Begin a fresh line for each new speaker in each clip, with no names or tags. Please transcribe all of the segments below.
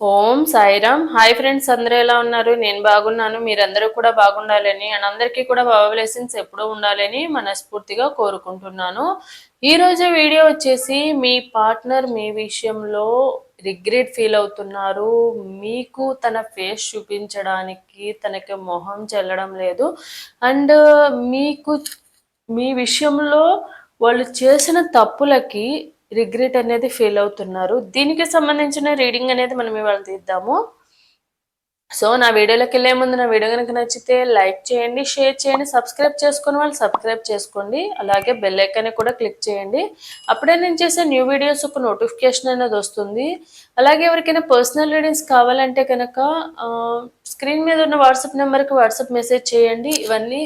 ఓం Sairam. Hi friends అందరూ ఎలా ఉన్నారు? నేను బాగున్నాను. మీరందరూ కూడా బాగుండాలని అండ్ అందరికీ కూడా బాబా బ్లెస్సింగ్స్ ఎప్పుడూ ఉండాలని మనస్ఫూర్తిగా కోరుకుంటున్నాను. ఈరోజు వీడియో వచ్చేసి మీ పార్ట్నర్ మీ విషయంలో రిగ్రెట్ ఫీల్ అవుతున్నారు. మీకు తన ఫేస్ చూపించడానికి తనకి మొహం చెల్లడం లేదు. అండ్ మీకు మీ విషయంలో వాళ్ళు చేసిన తప్పులకి రిగ్రెట్ అనేది ఫీల్ అవుతున్నారు. దీనికి సంబంధించిన రీడింగ్ అనేది మనం ఇవాళ తీద్దాము. సో నా వీడియోలోకి వెళ్ళే ముందు నా వీడియో కనుక నచ్చితే లైక్ చేయండి షేర్ చేయండి సబ్స్క్రైబ్ చేసుకుని వాళ్ళు సబ్స్క్రైబ్ చేసుకోండి. అలాగే బెల్ ఐకాన్ కూడా క్లిక్ చేయండి. అప్పుడే నేను చేసే న్యూ వీడియోస్ ఒక నోటిఫికేషన్ అనేది వస్తుంది. అలాగే ఎవరికైనా పర్సనల్ రీడింగ్స్ కావాలంటే కనుక స్క్రీన్ మీద ఉన్న వాట్సాప్ నెంబర్కి వాట్సాప్ మెసేజ్ చేయండి. ఇవన్నీ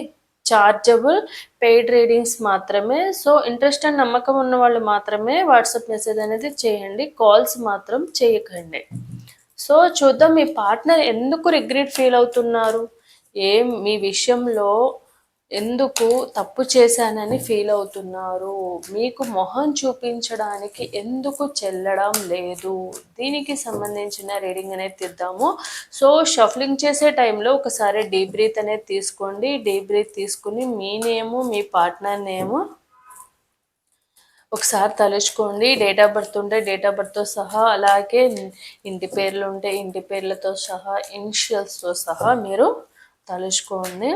చార్జబుల్ పెయిడ్ రీడింగ్స్ మాత్రమే. సో ఇంట్రెస్ట్ అండ్ నమ్మకం ఉన్న వాళ్ళు మాత్రమే వాట్సాప్ మెసేజ్ అనేది చేయండి. కాల్స్ మాత్రం చేయకండి. సో చూద్దాం మీ పార్ట్నర్ ఎందుకు రిగ్రెట్ ఫీల్ అవుతున్నారు? ఏం మీ విషయంలో ఎందుకు తప్పు చేశానని ఫీల్ అవుతున్నారు? మీకు మొహం చూపించడానికి ఎందుకు చెల్లడం లేదు? దీనికి సంబంధించిన రీడింగ్ అనేది తీద్దాము. సో షఫ్లింగ్ చేసే టైంలో ఒకసారి డీ బ్రీత్ అనేది తీసుకోండి. డీ బ్రీత్ తీసుకుని మీ నేము మీ పార్ట్నర్ నేము ఒకసారి తలుచుకోండి. డేట్ ఆఫ్ బర్త్ ఉంటే డేట్ ఆఫ్ బర్త్తో సహా అలాగే ఇంటి పేర్లు ఉంటే ఇంటి పేర్లతో సహా ఇనిషియల్స్తో సహా మీరు తలుచుకోండి.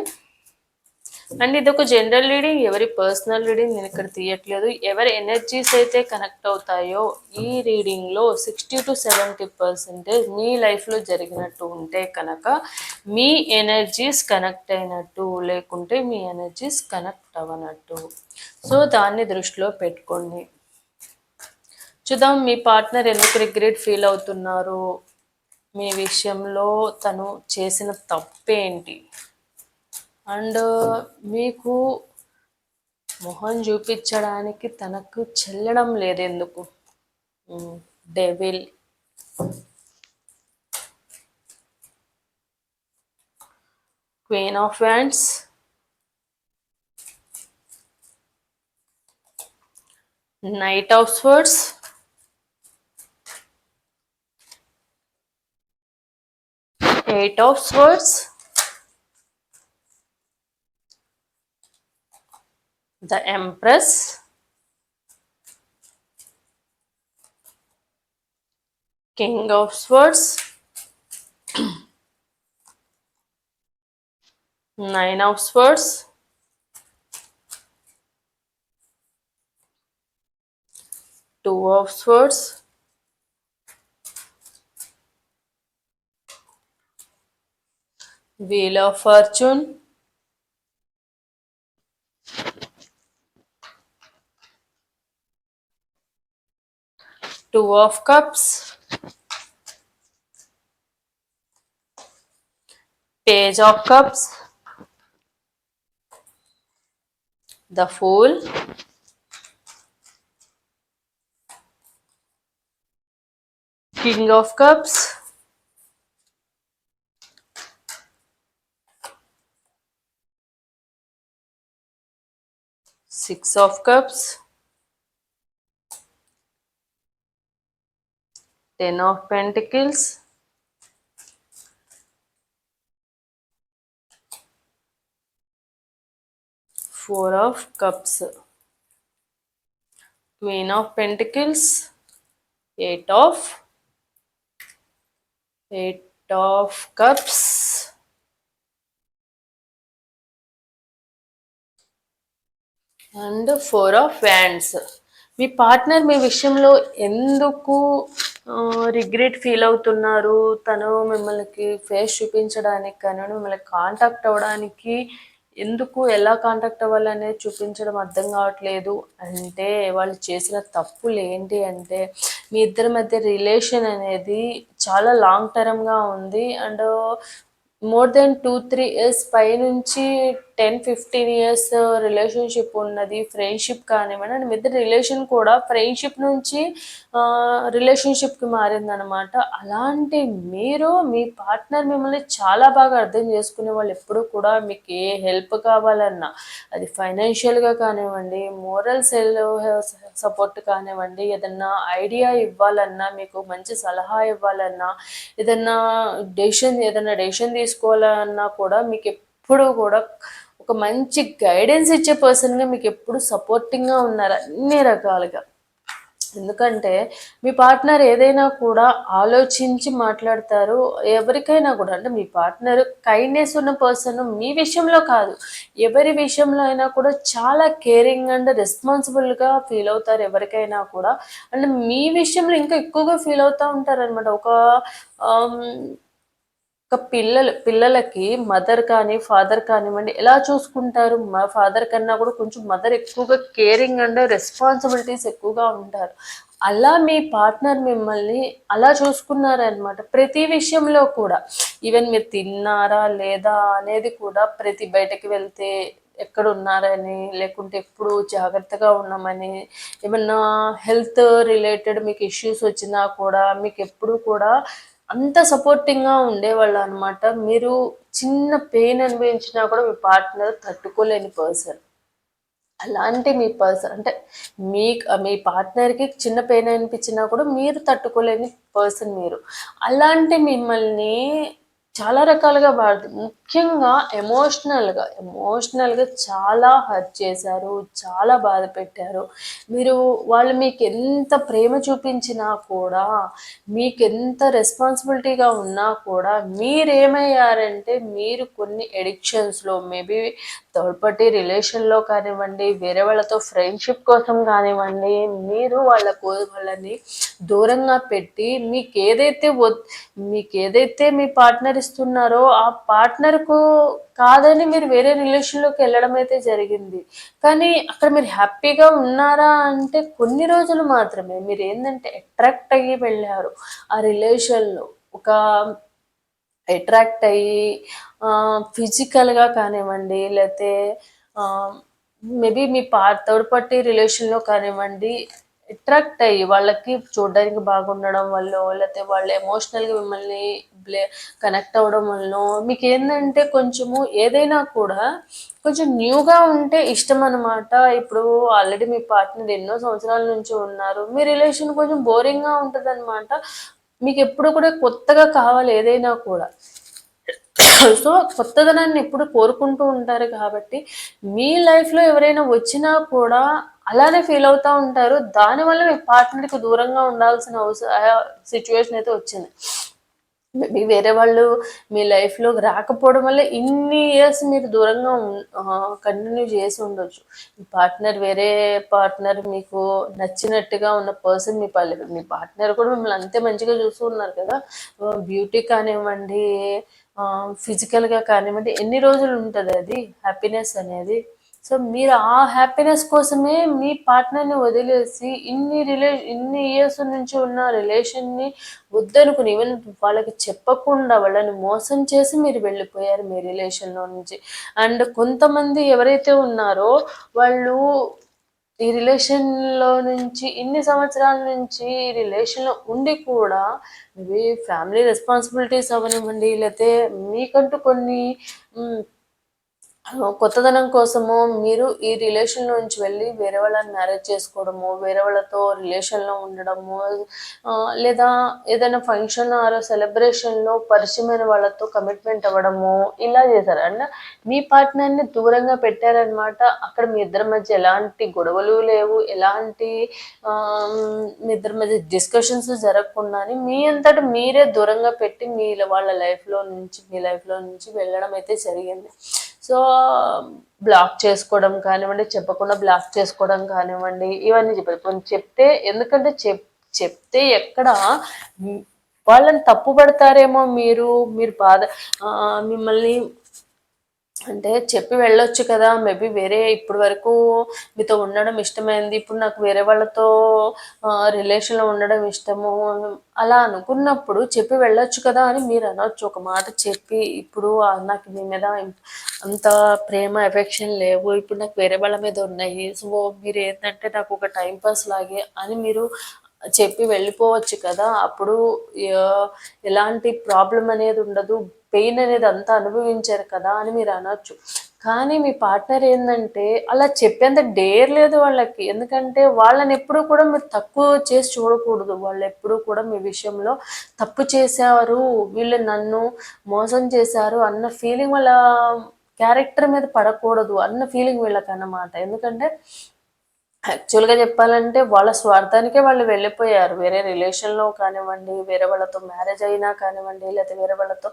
అండ్ ఇది ఒక జనరల్ రీడింగ్ ఎవరి పర్సనల్ రీడింగ్ నేను ఇక్కడ తీయట్లేదు. ఎవరి ఎనర్జీస్ అయితే కనెక్ట్ అవుతాయో ఈ రీడింగ్లో సిక్స్టీ టు సెవెంటీ పర్సెంటేజ్ మీ లైఫ్లో జరిగినట్టు ఉంటే కనుక మీ ఎనర్జీస్ కనెక్ట్ అయినట్టు లేకుంటే మీ ఎనర్జీస్ కనెక్ట్ అవ్వనట్టు. సో దాన్ని దృష్టిలో పెట్టుకోండి. చూద్దాం మీ పార్ట్నర్ ఎందుకు రిగ్రెట్ ఫీల్ అవుతున్నారు? మీ విషయంలో తను చేసిన తప్పేంటి? అండ్ మీకు మొహం చూపించడానికి తనకు చెల్లడం లేదు ఎందుకు devil queen of hands knight of swords eight of swords the Empress, King of Swords, Nine of Swords, Two of Swords, Wheel of Fortune, Two of Cups, Page of Cups, the Fool, King of Cups, Six of Cups, Ten of Pentacles, Four of Cups, Queen of Pentacles, Eight of Eight of Cups, and four of wands మీ partner మీ విషయంలో ఎందుకు regret feel అవుతున్నారు. తను మిమ్మల్ని face చూపించడానికి కానీ మిమ్మల్ని కాంటాక్ట్ అవ్వడానికి ఎందుకు ఎలా కాంటాక్ట్ అవ్వాలనేది చూపించడం అర్థం కావట్లేదు. అంటే వాళ్ళు చేసిన తప్పులు ఏంటి అంటే మీ ఇద్దరి మధ్య రిలేషన్ అనేది చాలా లాంగ్ టర్మ్గా ఉంది. And more than two three years పై నుంచి టెన్ ఫిఫ్టీన్ ఇయర్స్ రిలేషన్షిప్ ఉన్నది ఫ్రెండ్షిప్ కానివ్వండి. అండ్ విత్ రిలేషన్ కూడా ఫ్రెండ్షిప్ నుంచి uh, రిలేషన్షిప్కి మారిందనమాట అలాంటి మీరు మీ పార్ట్నర్ మిమ్మల్ని చాలా బాగా అర్థం చేసుకునే వాళ్ళు ఎప్పుడు కూడా మీకు ఏ హెల్ప్ కావాలన్నా అది ఫైనాన్షియల్గా కానివ్వండి మోరల్ సెల్ సపోర్ట్ కానివ్వండి ఏదన్నా ఐడియా ఇవ్వాలన్నా మీకు మంచి సలహా ఇవ్వాలన్నా ఏదన్నా డెసిషన్ ఏదన్నా డెసిషన్ తీసుకోవాలన్నా కూడా మీకు ఎప్పుడు కూడా ఒక మంచి గైడెన్స్ ఇచ్చే పర్సన్గా మీకు ఎప్పుడు సపోర్టింగ్గా ఉన్నారు అన్ని రకాలుగా. ఎందుకంటే మీ పార్ట్నర్ ఏదైనా కూడా ఆలోచించి మాట్లాడతారు ఎవరికైనా కూడా అంటే మీ పార్ట్నర్ కైండ్నెస్ ఉన్న పర్సన్ మీ విషయంలో కాదు ఎవరి విషయంలో అయినా కూడా చాలా కేరింగ్ అండ్ రెస్పాన్సిబుల్గా ఫీల్ అవుతారు ఎవరికైనా కూడా. అండ్ మీ విషయంలో ఇంకా ఎక్కువగా ఫీల్ అవుతూ ఉంటారు అనమాట ఒక um, ఒక పిల్లలు పిల్లలకి మదర్ కానీ ఫాదర్ కానివ్వండి ఎలా చూసుకుంటారు? మా ఫాదర్ కన్నా కూడా కొంచెం మదర్ ఎక్కువగా కేరింగ్ అండ్ రెస్పాన్సిబిలిటీస్ ఎక్కువగా ఉంటారు. అలా మీ పార్ట్నర్ మిమ్మల్ని అలా చూసుకున్నారనమాట ప్రతి విషయంలో కూడా ఈవెన్ మీరు తిన్నారా లేదా అనేది కూడా ప్రతి బయటకి వెళ్తే ఎక్కడ ఉన్నారని లేకుంటే ఎప్పుడు జాగ్రత్తగా ఉన్నామని ఏమన్నా హెల్త్ రిలేటెడ్ మీకు ఇష్యూస్ వచ్చినా కూడా మీకు ఎప్పుడు కూడా అంత సపోర్టింగ్గా ఉండేవాళ్ళు అనమాట మీరు చిన్న పెయిన్ అనుభవించినా కూడా మీ పార్ట్నర్ తట్టుకోలేని పర్సన్ అలాంటి మీ పర్సన్ అంటే మీ మీ పార్ట్నర్కి చిన్న పెయిన్ అనిపించినా కూడా మీరు తట్టుకోలేని పర్సన్ మీరు. అలాంటి మిమ్మల్ని చాలా రకాలుగా వాడు ముఖ్యంగా ఎమోషనల్గా ఎమోషనల్గా చాలా హర్ట్ చేశారు చాలా బాధ పెట్టారు. మీరు వాళ్ళు మీకు ఎంత ప్రేమ చూపించినా కూడా మీకు ఎంత రెస్పాన్సిబిలిటీగా ఉన్నా కూడా మీరేమయ్యారంటే మీరు కొన్ని ఎడిక్షన్స్లో మేబీ థర్డ్ పార్టీ రిలేషన్లో కానివ్వండి వేరే వాళ్ళతో ఫ్రెండ్షిప్ కోసం కానివ్వండి మీరు వాళ్ళ వాళ్ళని దూరంగా పెట్టి మీకు ఏదైతే మీకు ఏదైతే మీ పార్ట్నర్ ఇస్తున్నారో ఆ పార్ట్నర్కు కాదని మీరు వేరే రిలేషన్లోకి వెళ్ళడం అయితే జరిగింది. కానీ అక్కడ మీరు హ్యాపీగా ఉన్నారా అంటే కొన్ని రోజులు మాత్రమే. మీరు ఏంటంటే అట్రాక్ట్ అయ్యి వెళ్ళారు. ఆ రిలేషన్లో ఒక అట్రాక్ట్ అయ్యి ఫిజికల్గా కానివ్వండి లేకపోతే మేబీ మీ పా థర్డ్ పార్టీ రిలేషన్లో కానివ్వండి అట్రాక్ట్ అయ్యి వాళ్ళకి చూడడానికి బాగుండడం వల్ల లేకపోతే వాళ్ళు ఎమోషనల్గా మిమ్మల్ని బ్లే కనెక్ట్ అవ్వడం వల్ల మీకు ఏంటంటే కొంచెము ఏదైనా కూడా కొంచెం న్యూగా ఉంటే ఇష్టం అనమాట ఇప్పుడు ఆల్రెడీ మీ పార్ట్నర్ ఎన్నో సంవత్సరాల నుంచి ఉన్నారు. మీ రిలేషన్ కొంచెం బోరింగ్గా ఉంటుంది మీకు ఎప్పుడు కూడా కొత్తగా కావాలి ఏదైనా కూడా. సో కొత్తదనాన్ని ఎప్పుడు కోరుకుంటూ ఉంటారు కాబట్టి మీ లైఫ్లో ఎవరైనా వచ్చినా కూడా అలానే ఫీల్ అవుతూ ఉంటారు. దానివల్ల మీ పార్ట్నర్కి దూరంగా ఉండాల్సిన అవసరం సిచ్యువేషన్ అయితే వచ్చింది. మేబీ వేరే వాళ్ళు మీ లైఫ్లోకి రాకపోవడం వల్ల ఇన్ని ఇయర్స్ మీరు దూరంగా కంటిన్యూ చేసి ఉండొచ్చు. మీ పార్ట్నర్ వేరే పార్ట్నర్ మీకు నచ్చినట్టుగా ఉన్న పర్సన్ మీ పల్లె మీ పార్ట్నర్ కూడా మిమ్మల్ని అంతే మంచిగా చూస్తూ ఉన్నారు కదా. బ్యూటీ కానివ్వండి ఫిజికల్గా కానివ్వండి ఎన్ని రోజులు ఉంటుంది అది? హ్యాపీనెస్ అనేది? సో మీరు ఆ హ్యాపీనెస్ కోసమే మీ పార్ట్నర్ని వదిలేసి ఇన్ని రిలే ఇన్ని ఇయర్స్ నుంచి ఉన్న రిలేషన్ని వద్దనుకుని ఈవెన్ వాళ్ళకి చెప్పకుండా వాళ్ళని మోసం చేసి మీరు వెళ్ళిపోయారు మీ రిలేషన్లో నుంచి. అండ్ కొంతమంది ఎవరైతే ఉన్నారో వాళ్ళు ఈ రిలేషన్లో నుంచి ఇన్ని సంవత్సరాల నుంచి ఈ రిలేషన్లో ఉండి కూడా మేబీ ఫ్యామిలీ రెస్పాన్సిబిలిటీస్ అవనివ్వండి లేకపోతే మీకంటూ కొన్ని కొత్తదనం కోసము మీరు ఈ రిలేషన్ నుంచి వెళ్ళి వేరే వాళ్ళని మ్యారేజ్ చేసుకోవడము వేరే వాళ్ళతో రిలేషన్లో ఉండడము లేదా ఏదైనా ఫంక్షన్ ఆర్ సెలబ్రేషన్లో పరిచయమైన వాళ్ళతో కమిట్మెంట్ అవ్వడము ఇలా చేశారు? అండ్ మీ పార్ట్నర్ని దూరంగా పెట్టారనమాట. అక్కడ మీ ఇద్దరి మధ్య ఎలాంటి గొడవలు లేవు ఎలాంటి మీ ఇద్దరి మధ్య డిస్కషన్స్ జరగకుండానే మీ అంతటా మీరే దూరంగా పెట్టి మీ వాళ్ళ లైఫ్లో నుంచి మీ లైఫ్లో నుంచి వెళ్ళడం అయితే జరిగింది. సో బ్లాక్ చేసుకోవడం కానివ్వండి చెప్పకుండా బ్లాక్ చేసుకోవడం కానివ్వండి ఇవన్నీ చెప్పారు. కొంచెం చెప్తే ఎందుకంటే చెప్ చెప్తే ఎక్కడ వాళ్ళని తప్పు పడతారేమో మీరు మీరు బాధ మిమ్మల్ని అంటే చెప్పి వెళ్ళొచ్చు కదా మేబీ వేరే ఇప్పటి వరకు మీతో ఉండడం ఇష్టమైంది ఇప్పుడు నాకు వేరే వాళ్ళతో రిలేషన్లో ఉండడం ఇష్టము అలా అనుకున్నప్పుడు చెప్పి వెళ్ళొచ్చు కదా అని మీరు అనొచ్చు. ఒక మాట చెప్పి ఇప్పుడు నాకు మీ మీద అంత ప్రేమ ఎఫెక్షన్ లేవు ఇప్పుడు నాకు వేరే వాళ్ళ మీద ఉన్నాయి సో మీరు ఏంటంటే నాకు ఒక టైం పాస్ లాగే అని మీరు చెప్పి వెళ్ళిపోవచ్చు కదా. అప్పుడు ఎలాంటి ప్రాబ్లం అనేది ఉండదు. పెయిన్ అనేది అంతా అనుభవించారు కదా అని మీరు అనొచ్చు. కానీ మీ పార్ట్నర్ ఏంటంటే అలా చెప్పేంత డేర్ లేదు వాళ్ళకి. ఎందుకంటే వాళ్ళని ఎప్పుడూ కూడా మీరు తక్కువ చేసి చూడకూడదు. వాళ్ళు ఎప్పుడూ కూడా మీ విషయంలో తప్పు చేశారు వీళ్ళు నన్ను మోసం చేశారు అన్న ఫీలింగ్ వాళ్ళ క్యారెక్టర్ మీద పడకూడదు అన్న ఫీలింగ్ వీళ్ళకి అన్నమాట ఎందుకంటే యాక్చువల్గా చెప్పాలంటే వాళ్ళ స్వార్థానికే వాళ్ళు వెళ్ళిపోయారు. వేరే రిలేషన్లో కానివ్వండి వేరే వాళ్ళతో మ్యారేజ్ అయినా కానివ్వండి లేకపోతే వేరే వాళ్ళతో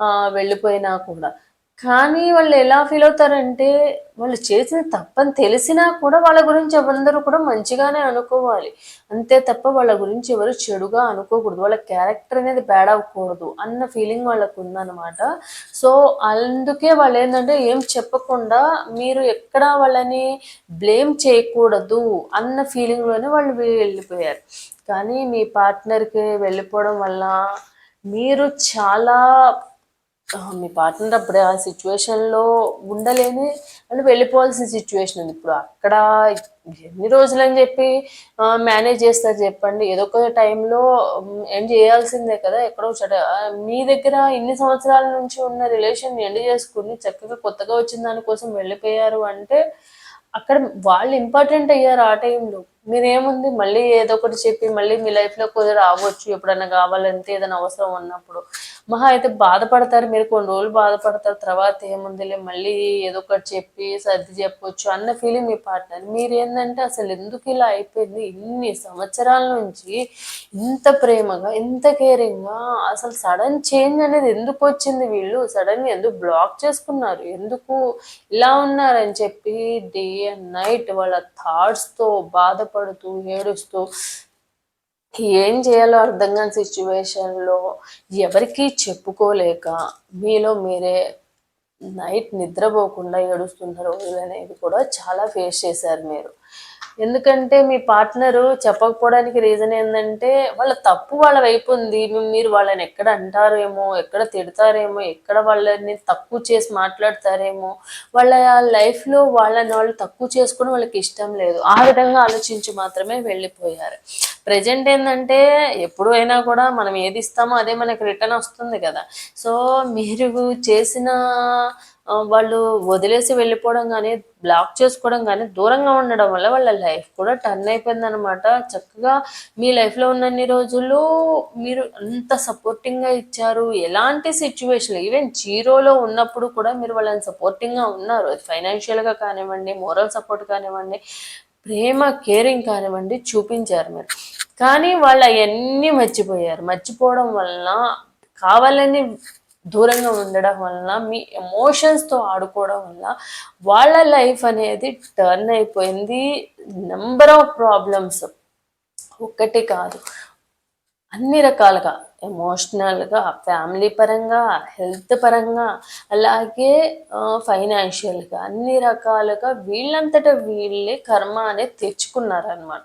ఆ, వెళ్ళిపోయినా కూడా. కానీ వాళ్ళు ఎలా ఫీల్ అవుతారంటే వాళ్ళు చేసిన తప్పని తెలిసినా కూడా వాళ్ళ గురించి ఎవరందరూ కూడా మంచిగానే అనుకోవాలి. అంతే తప్ప వాళ్ళ గురించి ఎవరు చెడుగా అనుకోకూడదు. వాళ్ళ క్యారెక్టర్ అనేది బ్యాడ్ అవ్వకూడదు అన్న ఫీలింగ్ వాళ్ళకు ఉందన్నమాట. సో అందుకే వాళ్ళు ఏంటంటే ఏం చెప్పకుండా మీరు ఎక్కడ వాళ్ళని బ్లేమ్ చేయకూడదు అన్న ఫీలింగ్లోనే వాళ్ళు వెళ్ళిపోయారు. కానీ మీ పార్ట్నర్కి వెళ్ళిపోవడం వల్ల మీరు చాలా మీ పార్ట్నర్ అప్పుడు ఆ సిచ్యువేషన్లో ఉండలేని అంటే వెళ్ళిపోవాల్సిన సిచ్యువేషన్ ఉంది. ఇప్పుడు అక్కడ ఎన్ని రోజులు అని చెప్పి మేనేజ్ చేస్తారు చెప్పండి. ఏదో ఒక టైంలో ఎండ్ చేయాల్సిందే కదా. ఎక్కడో చోట మీ దగ్గర ఇన్ని సంవత్సరాల నుంచి ఉన్న రిలేషన్ ఎండ్ చేసుకుని చక్కగా కొత్తగా వచ్చిన దానికోసం వెళ్ళిపోయారు అంటే అక్కడ వాళ్ళు ఇంపార్టెంట్ అయ్యారు ఆ టైంలో మీరేముంది మళ్ళీ ఏదో ఒకటి చెప్పి మళ్ళీ మీ లైఫ్లో కొద్దిగా రావచ్చు ఎప్పుడైనా కావాలంటే ఏదైనా అవసరం ఉన్నప్పుడు. మహా అయితే బాధపడతారు మీరు కొన్ని రోజులు బాధపడతారు తర్వాత ఏముందిలే మళ్ళీ ఏదో ఒకటి చెప్పి సర్ది చెప్పొచ్చు అన్న ఫీలింగ్ మీ పార్ట్నర్ మీరు ఏంటంటే అసలు ఎందుకు ఇలా అయిపోయింది? ఇన్ని సంవత్సరాల నుంచి ఇంత ప్రేమగా ఇంత కేరింగ్గా అసలు సడన్ చేంజ్ అనేది ఎందుకు వచ్చింది వీళ్ళు? సడన్గా ఎందుకు బ్లాక్ చేసుకున్నారు? ఎందుకు ఇలా ఉన్నారని చెప్పి డే అండ్ నైట్ వాళ్ళ థాట్స్తో బాధపడుతూ ఏడుస్తూ ఏం చేయాలో అర్థం కాని సిచ్యువేషన్లో ఎవరికీ చెప్పుకోలేక మీలో మీరే నైట్ నిద్రపోకుండా ఏడుస్తున్న రోజులు అనేది కూడా చాలా ఫేస్ చేశారు మీరు. ఎందుకంటే మీ పార్ట్నరు చెప్పకపోవడానికి రీజన్ ఏంటంటే వాళ్ళ తప్పు వాళ్ళ వైపు ఉంది. మీరు వాళ్ళని ఎక్కడ అంటారేమో ఎక్కడ తిడతారేమో ఎక్కడ వాళ్ళని తక్కువ చేసి మాట్లాడతారేమో వాళ్ళ లైఫ్లో వాళ్ళని వాళ్ళు తక్కువ చేసుకుని వాళ్ళకి ఇష్టం లేదు. ఆ విధంగా ఆలోచించి మాత్రమే వెళ్ళిపోయారు. ప్రజెంట్ ఏంటంటే ఎప్పుడు అయినా కూడా మనం ఏది ఇస్తామో అదే మనకి రిటర్న్ వస్తుంది కదా. సో మీరు చేసిన వాళ్ళు వదిలేసి వెళ్ళిపోవడం కానీ బ్లాక్ చేసుకోవడం కానీ దూరంగా ఉండడం వల్ల వాళ్ళ లైఫ్ కూడా టర్న్ అయిపోయింది అనమాట చక్కగా మీ లైఫ్లో ఉన్నన్ని రోజులు మీరు అంత సపోర్టింగ్గా ఇచ్చారు. ఎలాంటి సిచ్యువేషన్ ఈవెన్ జీరోలో ఉన్నప్పుడు కూడా మీరు వాళ్ళని సపోర్టింగ్గా ఉన్నారు. ఫైనాన్షియల్గా కానివ్వండి మోరల్ సపోర్ట్ కానివ్వండి ప్రేమ కేరింగ్ కానివ్వండి చూపించారు మీరు. కానీ వాళ్ళు అవన్నీ మర్చిపోయారు. మర్చిపోవడం వలన కావాలని దూరంగా ఉండడం వలన మీ ఎమోషన్స్తో ఆడుకోవడం వల్ల వాళ్ళ లైఫ్ అనేది టర్న్ అయిపోయింది. నెంబర్ ఆఫ్ ప్రాబ్లమ్స్ ఒక్కటి కాదు. అన్ని రకాలుగా ఎమోషనల్గా ఫ్యామిలీ పరంగా హెల్త్ పరంగా అలాగే ఫైనాన్షియల్గా అన్ని రకాలుగా వీళ్ళంతట వీళ్ళే కర్మ అనేది తెచ్చుకున్నారనమాట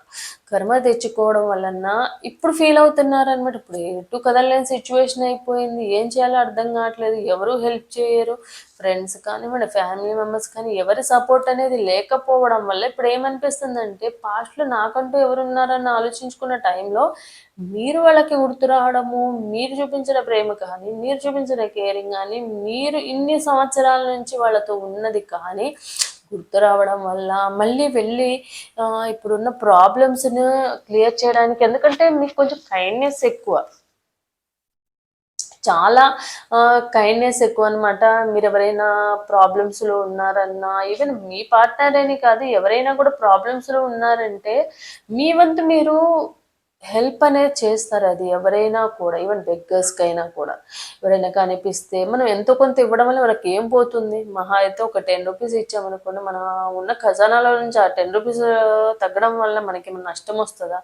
కర్మ తెచ్చుకోవడం వలన ఇప్పుడు ఫీల్ అవుతున్నారనమాట ఇప్పుడు ఎటు కదలలేని సిచ్యువేషన్ అయిపోయింది. ఏం చేయాలో అర్థం కావట్లేదు. ఎవరు హెల్ప్ చేయరు? ఫ్రెండ్స్ కానీ మన ఫ్యామిలీ మెంబర్స్ కానీ ఎవరి సపోర్ట్ అనేది లేకపోవడం వల్ల ఇప్పుడు ఏమనిపిస్తుందంటే పాస్ట్లో నాకంటూ ఎవరున్నారని ఆలోచించుకున్న టైంలో మీరు వాళ్ళకి గుర్తు రావడము మీరు చూపించిన ప్రేమ కానీ మీరు చూపించిన కేరింగ్ కానీ మీరు ఇన్ని సంవత్సరాల నుంచి వాళ్ళతో ఉన్నది కానీ గుర్తు రావడం వల్ల మళ్ళీ వెళ్ళి ఇప్పుడున్న ప్రాబ్లమ్స్ని క్లియర్ చేయడానికి ఎందుకంటే మీకు కొంచెం కైండ్నెస్ ఎక్కువ. చాలా కైండ్నెస్ ఎక్కువ అనమాట మీరు ఎవరైనా ప్రాబ్లమ్స్లో ఉన్నారన్నా ఈవెన్ మీ పార్ట్నర్ అని కాదు ఎవరైనా కూడా ప్రాబ్లమ్స్లో ఉన్నారంటే మీ వంతు మీరు హెల్ప్ అనేది చేస్తారు అది ఎవరైనా కూడా ఈవెన్ బెగ్గర్స్కి అయినా కూడా. ఎవరైనా కనిపిస్తే మనం ఎంతో కొంత ఇవ్వడం వల్ల మనకి ఏం పోతుంది? మహా అయితే ఒక టెన్ రూపీస్ ఇచ్చామనుకోండి మన ఉన్న ఖజానాలో నుంచి ఆ టెన్ రూపీస్ తగ్గడం వల్ల మనకి ఏమైనా నష్టం వస్తుందా?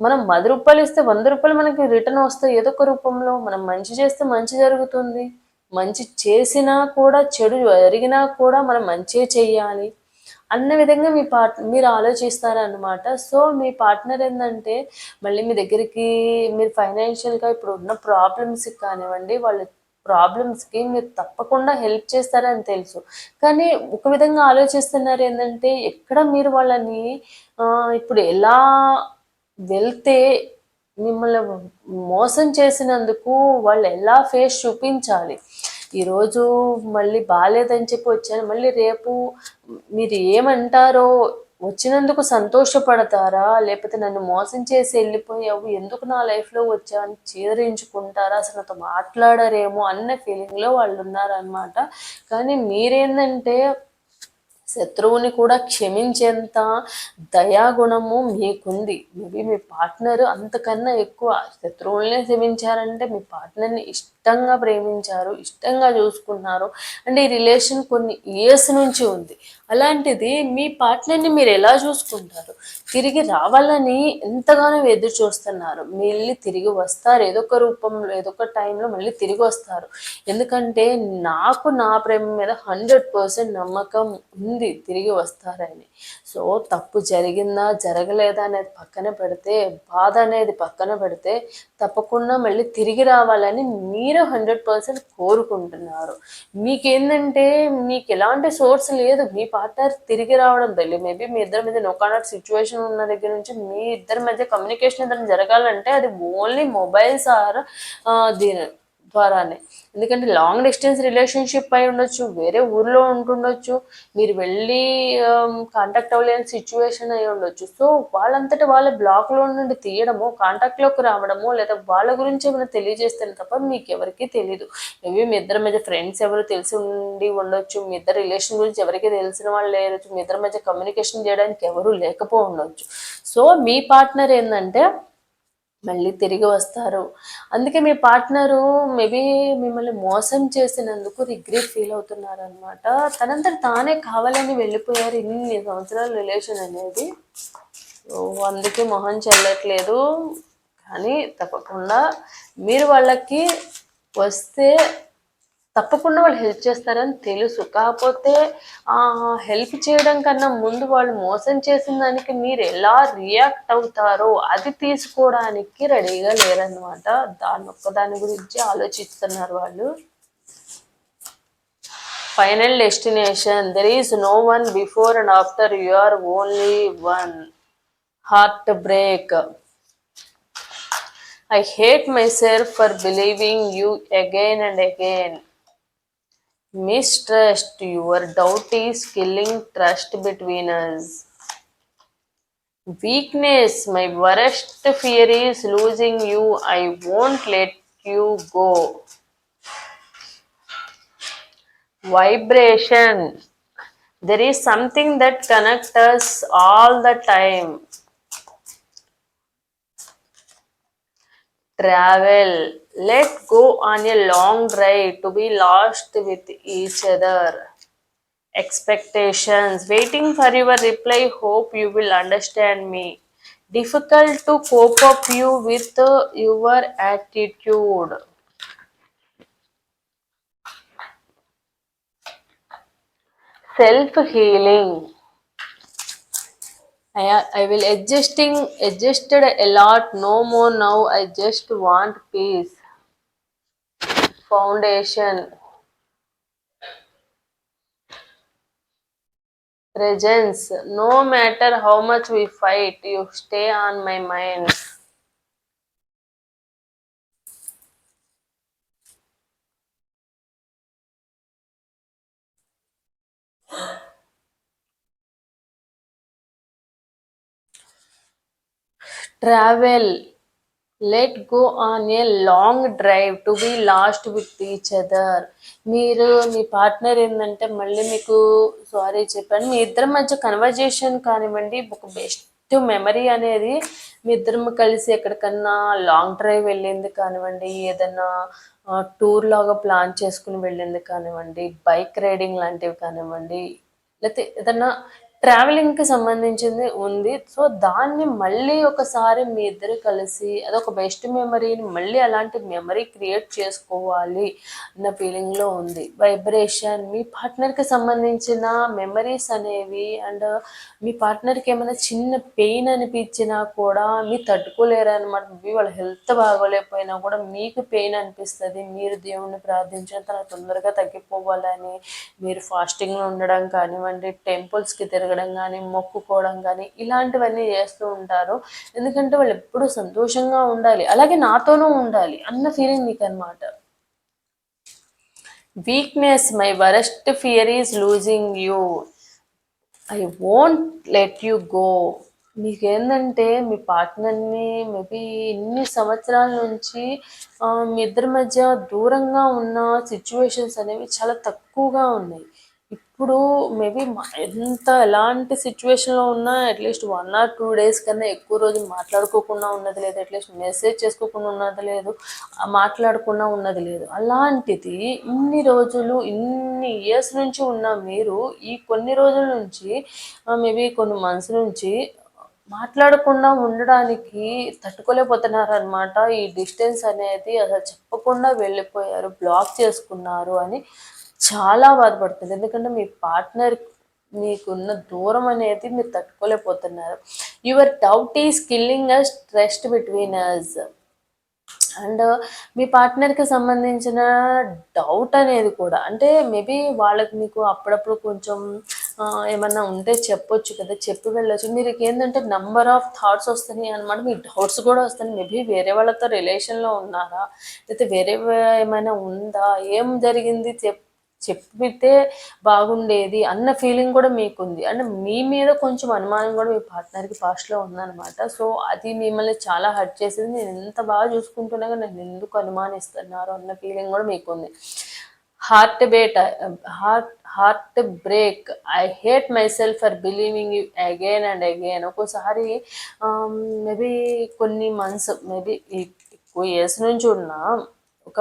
మనం పది రూపాయలు ఇస్తే వంద రూపాయలు మనకి రిటర్న్ వస్తాయి ఏదో ఒక రూపంలో. మనం మంచి చేస్తే మంచి జరుగుతుంది. మంచి చేసినా కూడా చెడు జరిగినా కూడా మనం మంచిగా చేయాలి. అన్న విధంగా మీ పార్ట్ మీరు ఆలోచిస్తారనమాట సో మీ పార్ట్నర్ ఏంటంటే మళ్ళీ మీ దగ్గరికి మీరు ఫైనాన్షియల్గా ఇప్పుడు ఉన్న ప్రాబ్లమ్స్కి కానివ్వండి వాళ్ళ ప్రాబ్లమ్స్కి మీరు తప్పకుండా హెల్ప్ చేస్తారని తెలుసు. కానీ ఒక విధంగా ఆలోచిస్తున్నారు ఏంటంటే ఎక్కడ మీరు వాళ్ళని ఇప్పుడు ఎలా వెళ్తే మిమ్మల్ని మోసం చేసినందుకు వాళ్ళు ఎలా ఫేస్ చూపించాలి? ఈరోజు మళ్ళీ బాగాలేదని చెప్పి వచ్చాను. మళ్ళీ రేపు మీరు ఏమంటారో వచ్చినందుకు సంతోషపడతారా? లేకపోతే నన్ను మోసం చేసి వెళ్ళిపోయావు ఎందుకు నా లైఫ్లో వచ్చా అని చీదరించుకుంటారా? అసలు నాతో మాట్లాడరేమో అన్న ఫీలింగ్లో వాళ్ళు ఉన్నారనమాట కానీ మీరేంటంటే శత్రువుని కూడా క్షమించేంత దయాగుణము మీకుంది. మేబీ మీ పార్ట్నర్ అంతకన్నా ఎక్కువ శత్రువులనే క్షమించారంటే మీ పార్ట్నర్ని ఇష్టంగా ప్రేమించారు ఇష్టంగా చూసుకున్నారు అంటే ఈ రిలేషన్ కొన్ని ఇయర్స్ నుంచి ఉంది. అలాంటిది మీ పార్ట్నర్ని మీరు ఎలా చూసుకుంటారు? తిరిగి రావాలని ఎంతగానో ఎదురు చూస్తున్నారు. మళ్ళీ తిరిగి వస్తారు. ఏదో ఒక రూపంలో ఏదో ఒక టైంలో మళ్ళీ తిరిగి వస్తారు. ఎందుకంటే నాకు నా ప్రేమ మీద హండ్రెడ్ పర్సెంట్ నమ్మకం ఉంది. తిరిగి వస్తారని. సో తప్పు జరిగిందా జరగలేదా అనేది పక్కన పెడితే బాధ అనేది పక్కన పెడితే తప్పకుండా మళ్ళీ తిరిగి రావాలని మీరు హండ్రెడ్ పర్సెంట్ కోరుకుంటున్నారు. మీకేంటంటే మీకు ఎలాంటి సోర్స్ లేదు. మీ పార్ట్నర్ తిరిగి రావడం తెలియదు మేబీ మీ ఇద్దరి మధ్య నొకానట్ సిచ్యువేషన్ ఉన్న దగ్గర నుంచి మీ ఇద్దరి మధ్య కమ్యూనికేషన్ ఏదైనా జరగాలంటే అది ఓన్లీ మొబైల్స్ ఆర్ దీని ద్వారానే. ఎందుకంటే లాంగ్ డిస్టెన్స్ రిలేషన్షిప్ అయి ఉండొచ్చు వేరే ఊర్లో ఉంటుండొచ్చు మీరు వెళ్ళి um, కాంటాక్ట్ అవ్వలేని సిచ్యువేషన్ అయి ఉండొచ్చు. సో వాళ్ళంతటి వాళ్ళ బ్లాక్లో నుండి తీయడము కాంటాక్ట్లోకి రావడము లేదా వాళ్ళ గురించి ఏమైనా తెలియజేస్తాను తప్ప మీకు ఎవరికీ తెలియదు మేబీ మీ ఇద్దరి మధ్య ఫ్రెండ్స్ ఎవరు తెలిసి ఉండి ఉండొచ్చు మీ ఇద్దరు రిలేషన్ గురించి ఎవరికి తెలిసిన వాళ్ళు లేరు మీ ఇద్దరి మధ్య కమ్యూనికేషన్ చేయడానికి ఎవరు లేకపో ఉండొచ్చు. సో మీ పార్ట్నర్ ఏంటంటే మళ్ళీ తిరిగి వస్తారు. అందుకే మీ పార్ట్నరు మేబీ మిమ్మల్ని మోసం చేసినందుకు రిగ్రెట్ ఫీల్ అవుతున్నారు అనమాట తనంతట తానే కావాలని వెళ్ళిపోయారు ఇన్ని సంవత్సరాల రిలేషన్ అనేది. అందుకే మొహం చెల్లట్లేదు. కానీ తప్పకుండా మీరు వాళ్ళకి వస్తే తప్పకుండా వాళ్ళు హెల్ప్ చేస్తారని తెలుసు. కాకపోతే ఆ హెల్ప్ చేయడం కన్నా ముందు వాళ్ళు మోసం చేసిన దానికి మీరు ఎలా రియాక్ట్ అవుతారో అది తీసుకోవడానికి రెడీగా లేరనమాట దాని ఒక్కదాని గురించి ఆలోచిస్తున్నారు వాళ్ళు. Final destination. There is no one before and after you are only one heart break I hate myself for believing you again and again Mistrust, your doubt is killing trust between us. Weakness, my worst fear is losing you. I won't let you go. Vibration, there is something that connects us all the time. Travel let go on a long drive to be lost with each other. Expectations. Waiting for your reply. Hope you will understand me. Difficult to cope up you with your attitude. Self healing I, I will adjusting adjusted a lot. No more now. I just want peace. Foundation. Presence. No matter how much we fight you stay on my mind travel let go on a long drive to be lost with each other మీరు మీ partner ఏంటంటే మళ్ళీ మీకు sorry చెప్పాను. మీ ఇద్దరి మధ్య conversation కానివ్వండి ఒక బెస్ట్ మెమరీ అనేది మీ ఇద్దరం కలిసి ఎక్కడికన్నా లాంగ్ డ్రైవ్ వెళ్ళింది కానివ్వండి ఏదన్నా టూర్ లాగా ప్లాన్ చేసుకుని వెళ్ళింది కానివ్వండి బైక్ రైడింగ్ లాంటివి కానివ్వండి లేకపోతే ఏదన్నా ట్రావెలింగ్కి సంబంధించింది ఉంది. సో దాన్ని మళ్ళీ ఒకసారి మీ ఇద్దరు కలిసి అదొక బెస్ట్ మెమరీని మళ్ళీ అలాంటి మెమరీ క్రియేట్ చేసుకోవాలి అన్న ఫీలింగ్లో ఉంది. వైబ్రేషన్ మీ పార్ట్నర్కి సంబంధించిన మెమరీస్ అనేవి అండ్ మీ పార్ట్నర్కి ఏమైనా చిన్న పెయిన్ అనిపించినా కూడా మీ తట్టుకోలేరు అనమాట మీ వాళ్ళ హెల్త్ బాగోలేకపోయినా కూడా మీకు పెయిన్ అనిపిస్తుంది. మీరు దేవుణ్ణి ప్రార్థించిన తన తొందరగా తగ్గిపోవాలని మీరు ఫాస్టింగ్లో ఉండడం కానివ్వండి టెంపుల్స్కి తిరగడం కానీ మొక్కుకోవడం కానీ ఇలాంటివన్నీ చేస్తూ ఉంటారు. ఎందుకంటే వాళ్ళు ఎప్పుడూ సంతోషంగా ఉండాలి. అలాగే నాతోనూ ఉండాలి అన్న ఫీలింగ్ మీకు అనమాట weakness my worst fear is losing you I won't let you go మీకేందంటే మీ పార్ట్నర్ని మేబీ ఇన్ని సంవత్సరాల నుంచి మీ ఇద్దరి మధ్య దూరంగా ఉన్న సిచ్యువేషన్స్ అనేవి చాలా తక్కువగా ఉన్నాయి. ఇప్పుడు మేబీ ఎంత ఎలాంటి సిచ్యువేషన్లో ఉన్నా at least one or two days కన్నా ఎక్కువ రోజులు మాట్లాడుకోకుండా ఉన్నది లేదు. అట్లీస్ట్ మెసేజ్ చేసుకోకుండా ఉన్నది లేదు మాట్లాడకుండా ఉన్నది లేదు. అలాంటిది ఇన్ని రోజులు ఇన్ని ఇయర్స్ నుంచి ఉన్న మీరు ఈ కొన్ని రోజుల నుంచి మేబీ కొన్ని మంత్స్ నుంచి మాట్లాడకుండా ఉండడానికి తట్టుకోలేకపోతున్నారు అనమాట ఈ డిస్టెన్స్ అనేది అసలు చెప్పకుండా వెళ్ళిపోయారు బ్లాక్ చేసుకున్నారు అని చాలా బాధపడుతుంది. ఎందుకంటే మీ పార్ట్నర్ మీకున్న దూరం అనేది మీరు తట్టుకోలేకపోతున్నారు. Your doubt is killing us trust between us and మీ పార్ట్నర్కి సంబంధించిన డౌట్ అనేది కూడా అంటే మేబీ వాళ్ళకి మీకు అప్పుడప్పుడు కొంచెం ఏమన్నా ఉంటే చెప్పొచ్చు కదా చెప్పి వెళ్ళొచ్చు. మీరు ఏంటంటే నంబర్ ఆఫ్ థాట్స్ వస్తున్నాయి అనమాట మీ డౌట్స్ కూడా వస్తున్నాయి. మేబీ వేరే వాళ్ళతో రిలేషన్లో ఉన్నారా? లేకపోతే వేరే ఏమైనా ఉందా? ఏం జరిగింది? చెప్ చెప్పితే బాగుండేది అన్న ఫీలింగ్ కూడా మీకుంది. అంటే మీ మీద కొంచెం అనుమానం కూడా మీ పార్ట్నర్కి పాస్ట్లో ఉందన్నమాట. సో అది మిమ్మల్ని చాలా హర్ట్ చేసింది. నేను ఎంత బాగా చూసుకుంటున్నాగా నన్ను ఎందుకు అనుమానిస్తున్నారు అన్న ఫీలింగ్ కూడా మీకుంది. Heart beat heart heart break I hate myself for believing you again and again ఒక్కోసారి um, మేబీ కొన్ని మంత్స్ మేబీ ఎక్కువ ఇయర్స్ నుంచి ఉన్నా ఒక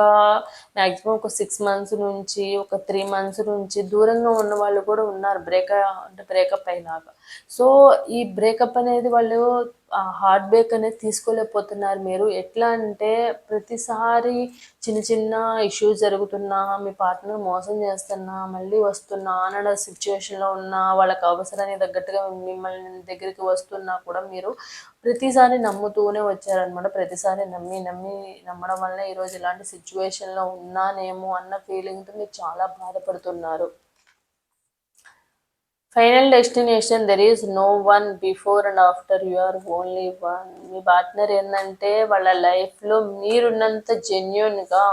మ్యాక్సిమం ఒక సిక్స్ మంత్స్ నుంచి ఒక త్రీ మంత్స్ నుంచి దూరంగా ఉన్న వాళ్ళు కూడా ఉన్నారు బ్రేక్ అంటే బ్రేకప్ అయినాక. సో ఈ బ్రేకప్ అనేది వాళ్ళు హార్ట్ బ్రేక్ అనేది తీసుకోలేకపోతున్నారు. మీరు ఎట్లా అంటే ప్రతిసారి చిన్న చిన్న ఇష్యూస్ జరుగుతున్నా మీ పార్ట్నర్ మోసం చేస్తున్నా మళ్ళీ వస్తున్నా అనడ సిచ్యువేషన్లో ఉన్నా వాళ్ళకి అవసరానికి తగ్గట్టుగా మిమ్మల్ని దగ్గరికి వస్తున్నా కూడా మీరు ప్రతిసారి నమ్ముతూనే వచ్చారనమాట ప్రతిసారి నమ్మి నమ్మి నమ్మడం వల్ల ఈరోజు ఇలాంటి సిచ్యువేషన్లో ఉన్నానేమో అన్న ఫీలింగ్తో మీరు చాలా బాధపడుతున్నారు. Final destination there is no one before and after you are only one me partner ఏంటంటే వాళ్ళ లైఫ్లో మీరున్నంత జెన్యున్గా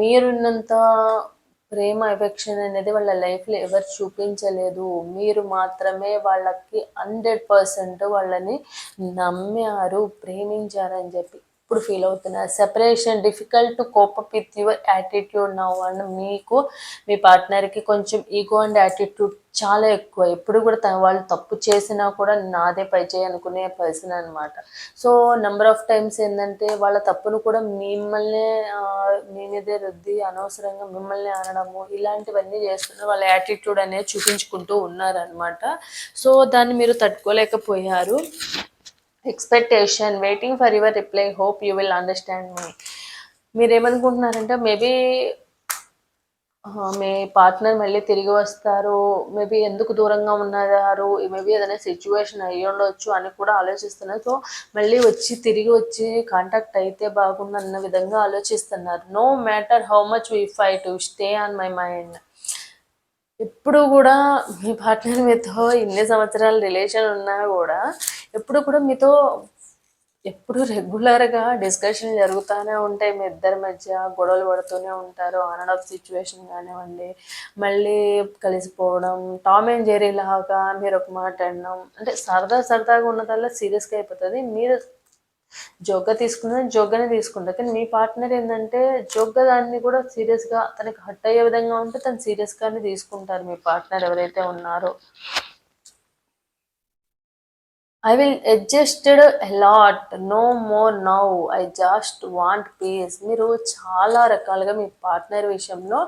మీరున్నంత ప్రేమ ఎఫెక్షన్ అనేది వాళ్ళ లైఫ్లో ఎవరు చూపించలేదు. మీరు మాత్రమే వాళ్ళకి హండ్రెడ్ పర్సెంట్ వాళ్ళని నమ్మారు ప్రేమించారని చెప్పి. ఇప్పుడు ఫీల్ అవుతున్నారు? Separation difficult to cope up with your attitude నా అండ్ మీకు మీ పార్ట్నర్కి కొంచెం ఈగో అండ్ యాటిట్యూడ్ చాలా ఎక్కువ. ఎప్పుడు కూడా తన వాళ్ళు తప్పు చేసినా కూడా నాదే పై చేయి అనుకునే పర్సన్ అనమాట సో నెంబర్ ఆఫ్ టైమ్స్ ఏంటంటే వాళ్ళ తప్పును కూడా మిమ్మల్ని మీ మీదే రుద్ది అనవసరంగా మిమ్మల్ని అనడము ఇలాంటివన్నీ చేస్తున్న వాళ్ళ యాటిట్యూడ్ అనేది చూపించుకుంటూ ఉన్నారనమాట సో దాన్ని మీరు తట్టుకోలేకపోయారు. Expectation waiting for your reply hope you will understand మీ మీరేమనుకుంటున్నారంటే మేబీ మీ పార్ట్నర్ మళ్ళీ తిరిగి వస్తారు. మేబీ ఎందుకు దూరంగా ఉన్నారు? మేబీ ఏదైనా సిచ్యువేషన్ అయ్యి ఉండొచ్చు అని కూడా ఆలోచిస్తున్నారు. సో మళ్ళీ వచ్చి తిరిగి వచ్చి కాంటాక్ట్ అయితే బాగుండు అన్న విధంగా ఆలోచిస్తున్నారు. No matter how much we fight to stay on my mind ఎప్పుడు కూడా మీ పార్ట్నర్ మీతో ఇన్ని సంవత్సరాల రిలేషన్ ఉన్నా కూడా ఎప్పుడు కూడా మీతో ఎప్పుడు రెగ్యులర్గా డిస్కషన్ జరుగుతూనే ఉంటాయి. మీ ఇద్దరి మధ్య గొడవలు పడుతూనే ఉంటారు. ఆన్ అండ్ ఆఫ్ సిచ్యువేషన్ కానివ్వండి మళ్ళీ కలిసిపోవడం టామ్ అండ్ జెర్రీ లాగా మీరు ఒక మాట అనడం అంటే సరదా సరదాగా ఉన్నదల్లా సీరియస్గా అయిపోతుంది. మీరు జోగ్గా తీసుకున్నది జోగ్గానే తీసుకుంటారు కానీ మీ పార్ట్నర్ ఏంటంటే జోగ్గా దాన్ని కూడా సీరియస్గా తనకి హట్ అయ్యే విధంగా ఉంటే తను సీరియస్గానే తీసుకుంటారు మీ పార్ట్నర్ ఎవరైతే ఉన్నారో. I will adjusted lot no more now I just want peace మీరు చాలా రకాలుగా మీ పార్ట్నర్ విషయంలో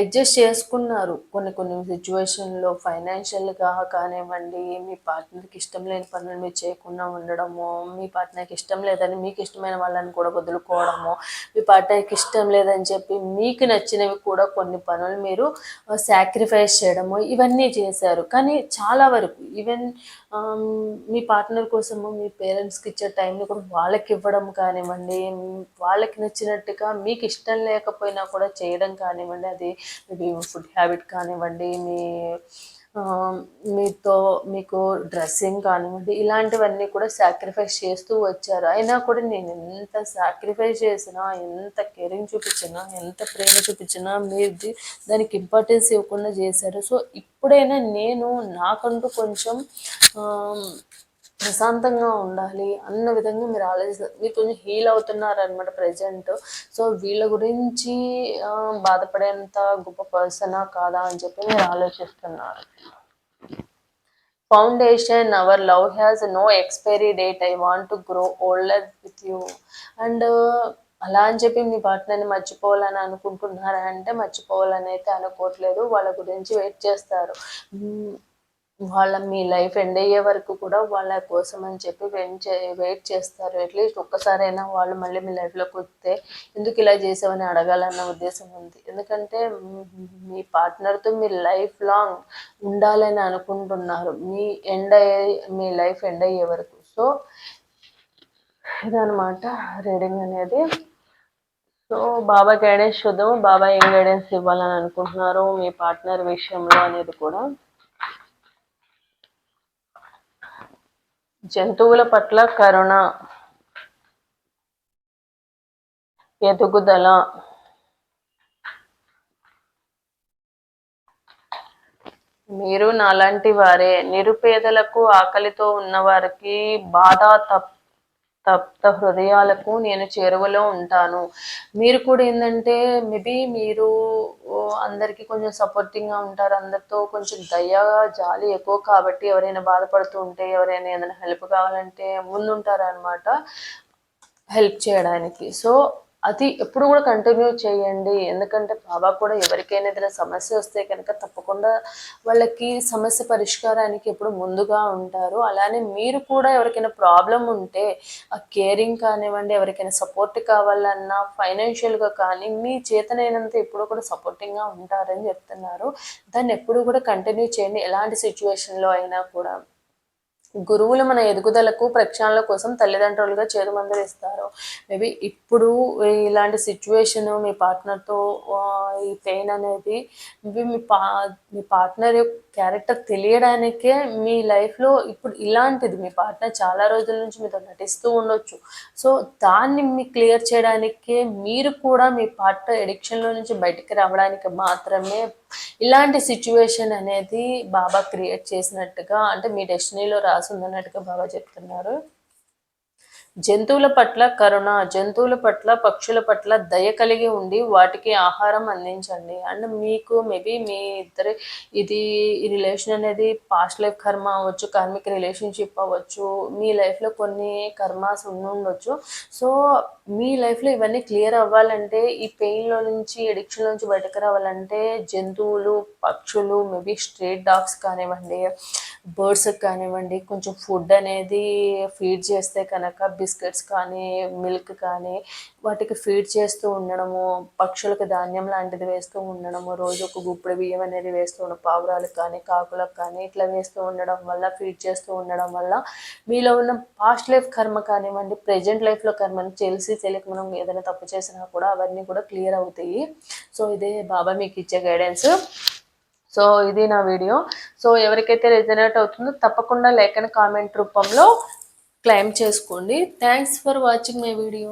అడ్జస్ట్ చేసుకున్నారు. కొన్ని కొన్ని సిచ్యువేషన్లో ఫైనాన్షియల్గా కానివ్వండి మీ పార్ట్నర్కి ఇష్టం లేని పనులు మీరు చేయకుండా ఉండడము మీ పార్ట్నర్కి ఇష్టం లేదని మీకు ఇష్టమైన వాళ్ళని కూడా వదులుకోవడము మీ పార్ట్నర్కి ఇష్టం లేదని చెప్పి మీకు నచ్చినవి కూడా కొన్ని పనులు మీరు సాక్రిఫైస్ చేయడము ఇవన్నీ చేశారు. కానీ చాలా వరకు ఈవెన్ మీ పార్ట్నర్ కోసము మీ పేరెంట్స్కి ఇచ్చే టైంని కూడా వాళ్ళకి ఇవ్వడం కానివ్వండి వాళ్ళకి నచ్చినట్టుగా మీకు ఇష్టం లేకపోయినా కూడా చేయడం కానివ్వండి అది మీ ఫుడ్ హ్యాబిట్ కానివ్వండి మీ మీతో మీకు డ్రెస్సింగ్ కానివ్వండి ఇలాంటివన్నీ కూడా సాక్రిఫైస్ చేస్తూ వచ్చారు. అయినా కూడా నేను ఎంత సాక్రిఫైస్ చేసినా ఎంత కేరింగ్ చూపించినా ఎంత ప్రేమ చూపించినా మీరు దానికి ఇంపార్టెన్స్ ఇవ్వకుండా చేశారు. సో ఇప్పుడైనా నేను నాకంటూ కొంచెం ప్రశాంతంగా ఉండాలి అన్న విధంగా మీరు ఆలోచిస్తారు మీరు కొంచెం హీల్ అవుతున్నారు అనమాట ప్రజెంట్ సో వీళ్ళ గురించి బాధపడేంత గొప్ప పర్సనా కాదా అని చెప్పి మీరు ఆలోచిస్తున్నారు. Foundation our love has no expiry date I want to grow older with you and అలా అని చెప్పి మీ పార్ట్నర్ని మర్చిపోవాలని అనుకుంటున్నారా? అంటే మర్చిపోవాలని అయితే అనుకోవట్లేదు. వాళ్ళ గురించి వెయిట్ చేస్తారు. వాళ్ళ మీ లైఫ్ ఎండ్ అయ్యే వరకు కూడా వాళ్ళ కోసం అని చెప్పి వెయిట్ చే వెయిట్ చేస్తారు. అట్లీస్ట్ ఒక్కసారైనా వాళ్ళు మళ్ళీ మీ లైఫ్లోకి వస్తే ఎందుకు ఇలా చేసావని అడగాలన్న ఉద్దేశం ఉంది. ఎందుకంటే మీ పార్ట్నర్తో మీ లైఫ్ లాంగ్ ఉండాలని అనుకుంటున్నారు. మీ ఎండ్ అయ్యే మీ లైఫ్ ఎండ్ అయ్యే వరకు. సో ఇదనమాట రీడింగ్ అనేది. సో బాబా గైడెన్స్ చూద్దాము. బాబా ఏం గైడెన్స్ ఇవ్వాలని అనుకుంటున్నారు మీ పార్ట్నర్ విషయంలో అనేది కూడా. జంతువుల పట్ల కరుణ ఎదుగుదల మీరు నాలాంటి వారే. నిరుపేదలకు ఆకలితో ఉన్నవారికి బాధ తప్ప తప్త హృదయాలకు నేను చేరువలో ఉంటాను. మీరు కూడా ఏంటంటే మేబీ మీరు అందరికీ కొంచెం సపోర్టింగ్గా ఉంటారు. అందరితో కొంచెం దయ జాలి ఎక్కువ కాబట్టి ఎవరైనా బాధపడుతూ ఉంటే ఎవరైనా ఏదైనా హెల్ప్ కావాలంటే ముందుంటారు అనమాట హెల్ప్ చేయడానికి. సో అది ఎప్పుడు కూడా కంటిన్యూ చేయండి. ఎందుకంటే బాబా కూడా ఎవరికైనా ఏదైనా సమస్య వస్తే కనుక తప్పకుండా వాళ్ళకి సమస్య పరిష్కారానికి ఎప్పుడు ముందుగా ఉంటారు. అలానే మీరు కూడా ఎవరికైనా ప్రాబ్లం ఉంటే ఆ కేరింగ్ కానివ్వండి ఎవరికైనా సపోర్ట్ కావాలన్నా ఫైనాన్షియల్గా కానీ మీ చేతనైనంత ఎప్పుడు కూడా సపోర్టింగ్గా ఉంటారని చెప్తున్నారు. దాన్ని ఎప్పుడు కూడా కంటిన్యూ చేయండి. ఎలాంటి సిచ్యువేషన్లో అయినా కూడా. గురువులు మన ఎదుగుదలకు ప్రక్షాళన కోసం తల్లిదండ్రులుగా చేరుమందలు ఇస్తారు మేబీ ఇప్పుడు ఇలాంటి సిచ్యువేషన్ మీ పార్ట్నర్తో ఈ పెయిన్ అనేది మేబీ మీ పా మీ పార్ట్నర్ యొక్క క్యారెక్టర్ తెలియడానికే మీ లైఫ్లో ఇప్పుడు ఇలాంటిది మీ పార్ట్నర్ చాలా రోజుల నుంచి మీతో నటిస్తూ ఉండొచ్చు. సో దాన్ని మీ క్లియర్ చేయడానికే మీరు కూడా మీ పార్ట్నర్ ఎడిక్షన్లో నుంచి బయటికి రావడానికి మాత్రమే ఇలాంటి సిచ్యువేషన్ అనేది బాబా క్రియేట్ చేసినట్టుగా అంటే మీ డెస్టినీలో రాసిందన్నట్టుగా బాబా చెప్తున్నారు. జంతువుల పట్ల కరుణ జంతువుల పట్ల పక్షుల పట్ల దయ కలిగి ఉండి వాటికి ఆహారం అందించండి. అండ్ మీకు మేబీ మీ ఇద్దరి ఇది ఈ రిలేషన్ అనేది పాస్ట్ లైఫ్ కర్మ అవ్వచ్చు కార్మిక రిలేషన్షిప్ అవ్వచ్చు మీ లైఫ్లో కొన్ని కర్మాస్ ఉండొచ్చు. సో మీ లైఫ్లో ఇవన్నీ క్లియర్ అవ్వాలంటే ఈ పెయిన్లో నుంచి ఎడిక్షన్ నుంచి బయటకు రావాలంటే జంతువులు పక్షులు మేబీ స్ట్రీట్ డాగ్స్ కానివ్వండి బర్డ్స్కి కానివ్వండి కొంచెం ఫుడ్ అనేది ఫీడ్ చేస్తే కనుక బిస్కెట్స్ కానీ మిల్క్ కానీ వాటికి ఫీడ్ చేస్తూ ఉండడము పక్షులకు ధాన్యం లాంటిది వేస్తూ ఉండడము రోజు ఒక గుప్పుడు బియ్యం అనేది వేస్తూ ఉండడం పావురాలకు కానీ కాకులకు కానీ ఇట్లా వేస్తూ ఉండడం వల్ల ఫీడ్ చేస్తూ ఉండడం వల్ల మీలో ఉన్న పాస్ట్ లైఫ్ కర్మ కానివ్వండి ప్రజెంట్ లైఫ్లో కర్మని తెలిసి తెలియక మనం ఏదైనా తప్పు చేసినా కూడా అవన్నీ కూడా క్లియర్ అవుతాయి. సో ఇదే బాబా మీకు ఇచ్చే గైడెన్స్ సో ఇది నా వీడియో. సో ఎవరికైతే రెజనేట్ అవుతుందో తప్పకుండా లైక్ అండ్ కామెంట్ రూపంలో క్లైమ్ చేసుకోండి. Thanks for watching my video